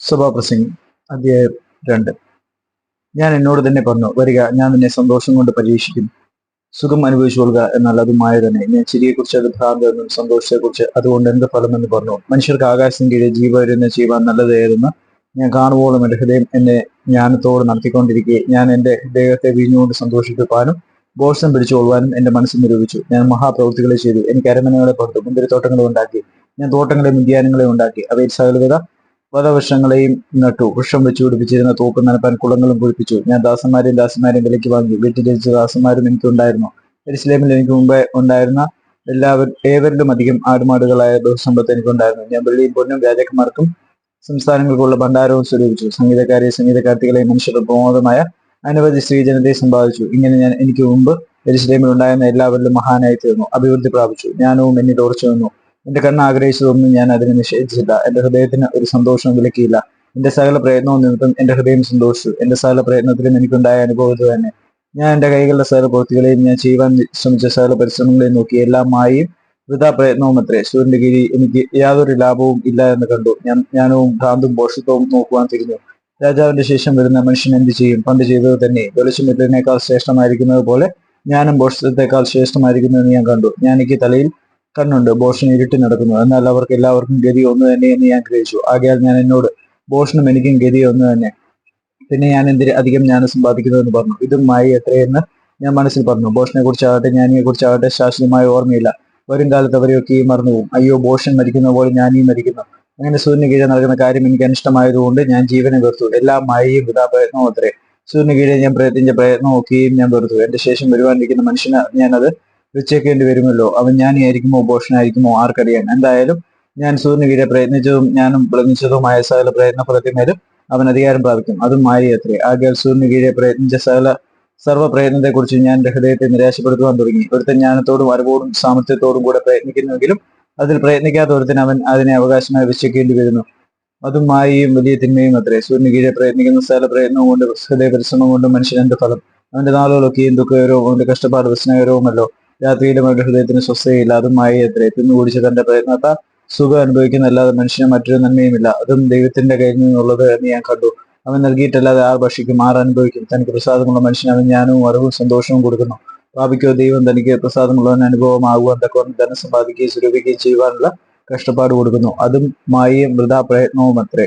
സഭാപ്രസംഗം അധ്യായം രണ്ട്. ഞാൻ എന്നോട് തന്നെ പറഞ്ഞു വരിക ഞാൻ നിന്നെ സന്തോഷം കൊണ്ട് പരീക്ഷിക്കും സുഖം അനുഭവിച്ചു കൊള്ളുക എന്നാൽ തന്നെ. ഞാൻ ചിരിയെക്കുറിച്ച് അത് ഭ്രാന്ത് എന്നും സന്തോഷത്തെക്കുറിച്ച് അതുകൊണ്ട് എന്ത് ഫലമെന്ന് പറഞ്ഞു. മനുഷ്യർക്ക് ആകാശം കീഴിൽ ജീവരുന്ന ചെയ്യുവാൻ നല്ലതായിരുന്നു ഞാൻ കാണുവോളം എന്റെ ഹൃദയം എന്നെ ജ്ഞാനത്തോട് നടത്തിക്കൊണ്ടിരിക്കെ. ഞാൻ എന്റെ ദേഹത്തെ വീഞ്ഞുകൊണ്ട് സന്തോഷിപ്പിക്കാനും ബോഷം പിടിച്ചുകൊള്ളുവാനും എന്റെ മനസ്സ് നിരൂപിച്ചു. ഞാൻ മഹാപ്രവൃത്തികളെ ചെയ്തു. എനിക്ക് അരമനകളെ പുറത്തു മുന്തിരിത്തോട്ടങ്ങളെ ഉണ്ടാക്കി. ഞാൻ തോട്ടങ്ങളെ ഉദ്യാനങ്ങളെ ഉണ്ടാക്കി. അവയിൽ സകലവിധ വധവൃക്ഷങ്ങളെയും നട്ടു. വൃക്ഷം വെച്ച് പിടിപ്പിച്ചിരുന്ന തോക്ക് നനപ്പാൻ കുളങ്ങളും കുഴിപ്പിച്ചു ഞാൻ ദാസന്മാരെയും ദാസന്മാരെയും വിലയ്ക്ക് വാങ്ങി. വീട്ടിൽ ജനിച്ച ദാസന്മാരും എനിക്കുണ്ടായിരുന്നു. എരിസ്ലേമിൽ എനിക്ക് മുമ്പേ ഉണ്ടായിരുന്ന എല്ലാവരും ഏവരിലും അധികം ആടുമാടുകളായ ബഹുസമ്പത്ത് എനിക്കുണ്ടായിരുന്നു. ഞാൻ വെള്ളിയും പൊന്നും രാജാക്കന്മാർക്കും സംസ്ഥാനങ്ങൾക്കുള്ള ഭണ്ഡാരവും സ്വരൂപിച്ചു. സംഗീതക്കാരെയും സംഗീതകാർത്തികളെയും മനുഷ്യരുടെ പ്രമോദമായ അനവധി സ്ത്രീജനത്തെ സമ്പാദിച്ചു ഇങ്ങനെ ഞാൻ എനിക്ക് മുമ്പ് എരിസ്ലേമിൽ ഉണ്ടായിരുന്ന എല്ലാവരിലും മഹാനായി തീർന്നു. അഭിവൃദ്ധി പ്രാപിച്ചു. ജ്ഞാനവും എന്നിൽ ഉറച്ചു നിന്നു. എന്റെ കണ്ണ് ആഗ്രഹിച്ചതൊന്നും ഞാൻ അതിനെ നിഷേധിച്ചില്ല. എന്റെ ഹൃദയത്തിന് ഒരു സന്തോഷം വിലക്കിയില്ല. എന്റെ സകല പ്രയത്നവും നിമിത്തം എന്റെ ഹൃദയം സന്തോഷിച്ചു. എന്റെ സകല പ്രയത്നത്തിലും എനിക്കുണ്ടായ അനുഭവത്തിൽ തന്നെ. ഞാൻ എന്റെ കൈകളുടെ സകല പ്രവൃത്തികളെയും ഞാൻ ചെയ്യുവാൻ ശ്രമിച്ച സകല പരിശ്രമങ്ങളെയും നോക്കി എല്ലാം മായും വൃഥാ പ്രയത്നവും അത്രേ കീഴിൽ എനിക്ക് യാതൊരു ലാഭവും ഇല്ല എന്ന് കണ്ടു. ഞാൻ ജ്ഞാനവും ഭ്രാന്തും പോഷത്വവും നോക്കുവാൻ തിരിഞ്ഞു. രാജാവിന്റെ ശേഷം വരുന്ന മനുഷ്യൻ എന്ത് ചെയ്യും? പണ്ട് ചെയ്തത് തന്നെ. വെളിച്ചമിത്രനേക്കാൾ ശ്രേഷ്ഠമായിരിക്കുന്നത് പോലെ ജ്ഞാനം പോഷത്വത്തെക്കാൾ ശ്രേഷ്ഠമായിരിക്കുന്നതെന്ന് ഞാൻ കണ്ടു. ഞാൻ എനിക്ക് തലയിൽ കണ്ണുണ്ട് ബോഷൻ ഇരുട്ടി നടക്കുന്നു. എന്നാൽ അവർക്ക് എല്ലാവർക്കും ഗതി ഒന്ന് തന്നെ എന്ന് ഞാൻ ഗ്രഹിച്ചു. ആകയാൽ ഞാൻ എന്നോട് ബോഷനും എനിക്കും ഗതി ഒന്ന് തന്നെ. പിന്നെ ഞാൻ എന്തിന് അധികം ജ്ഞാനം സമ്പാദിക്കുന്നതെന്ന് പറഞ്ഞു. ഇതും മായി എത്രയെന്ന് ഞാൻ മനസ്സിൽ പറഞ്ഞു. ബോഷനെ കുറിച്ചാകട്ടെ ജ്ഞാനിയെ കുറിച്ചാകട്ടെ ശാശ്വതമായ ഓർമ്മയില്ല. വരും കാലത്ത് അവരെയൊക്കെയും മറന്നുപോകും അയ്യോ ബോഷൻ മരിക്കുന്ന പോലെ ഞാനീ മരിക്കുന്നു. അങ്ങനെ സൂര്യന് കീഴെ നടക്കുന്ന കാര്യം എനിക്ക് അനിഷ്ടമായതുകൊണ്ട് ഞാൻ ജീവനെ വെറുത്തു. എല്ലാ മായയും വൃഥാ പ്രയത്നവും അത്രേ. സൂര്യന് കീഴെ ഞാൻ പ്രയത്നിച്ച പ്രയത്നം ഒക്കെയും ഞാൻ വെറുത്തു. എന്റെ ശേഷം വരുവാനിരിക്കുന്ന മനുഷ്യന് ഞാനത് വെച്ചേക്കേണ്ടി വരുമല്ലോ. അവൻ ജ്ഞാനിയായിരിക്കുമോ ബോഷനായിരിക്കുമോ? ആർക്കറിയാം. എന്തായാലും ഞാൻ സൂര്യന് കീഴെ പ്രയത്നിച്ചതും ഞാനും പ്രയത്നിച്ചതുമായ സകല പ്രയത്ന അവൻ അധികാരം പ്രാപിക്കും. അതും മാരി ആകെ ആകയാൽ സൂര്യന് കീഴെ പ്രയത്നിച്ച സകല സർവ പ്രയത്നത്തെക്കുറിച്ച് ഞാൻ എന്റെ ഹൃദയത്തെ നിരാശപ്പെടുത്തുവാൻ തുടങ്ങി. ഒരുത്തൻ ജ്ഞാനത്തോടും അറിവോടും സാമർത്ഥ്യത്തോടും കൂടെ പ്രയത്നിക്കുന്നുവെങ്കിലും അതിൽ പ്രയത്നിക്കാത്ത ഒരുത്തൻ അവൻ അതിനെ അവകാശമായി വെച്ചേക്കേണ്ടി വരുന്നു. അതും മായയും വലിയ തിന്മയും അത്രേ. സൂര്യന് കീഴെ പ്രയത്നിക്കുന്ന സകല പ്രയത്നവും കൊണ്ട് ഹൃദയ പരിശ്രമം കൊണ്ട് മനുഷ്യൻ എന്ത് ഫലം? അവന്റെ നാളുകളൊക്കെയും ദുഃഖകരവും അവന്റെ കഷ്ടപ്പാട് വിസ്നകരവുമല്ലോ രാത്രിയിലും അവരുടെ ഹൃദയത്തിന് സ്വസ്ഥയില്ല എത്രേ തിന്നു കുടിച്ച് തന്റെ പ്രയത്നത്താൽ സുഖം അനുഭവിക്കുന്ന അല്ലാതെ മനുഷ്യന് മറ്റൊരു നന്മയുമില്ല. അതും ദൈവത്തിന്റെ കയ്യിൽ നിന്നുള്ളത് എന്ന് ഞാൻ കണ്ടു. അവൻ നൽകിയിട്ടല്ലാതെ ആർ ഭക്ഷിക്കും ആർ അനുഭവിക്കും. തനിക്ക് പ്രസാദമുള്ള മനുഷ്യന് അവൻ ജ്ഞാനവും അറിവും സന്തോഷവും കൊടുക്കുന്നു. പാപിക്കോ ദൈവം തനിക്ക് പ്രസാദമുള്ളവൻ അനുഭവമാകുവാൻ തക്കവണ്ണം ധനം സമ്പാദിക്കുകയും സ്വരൂപിക്കുകയും ചെയ്യുവാനുള്ള കഷ്ടപ്പാട് കൊടുക്കുന്നു. അതും മായയും വൃഥാ പ്രയത്നവും അത്രേ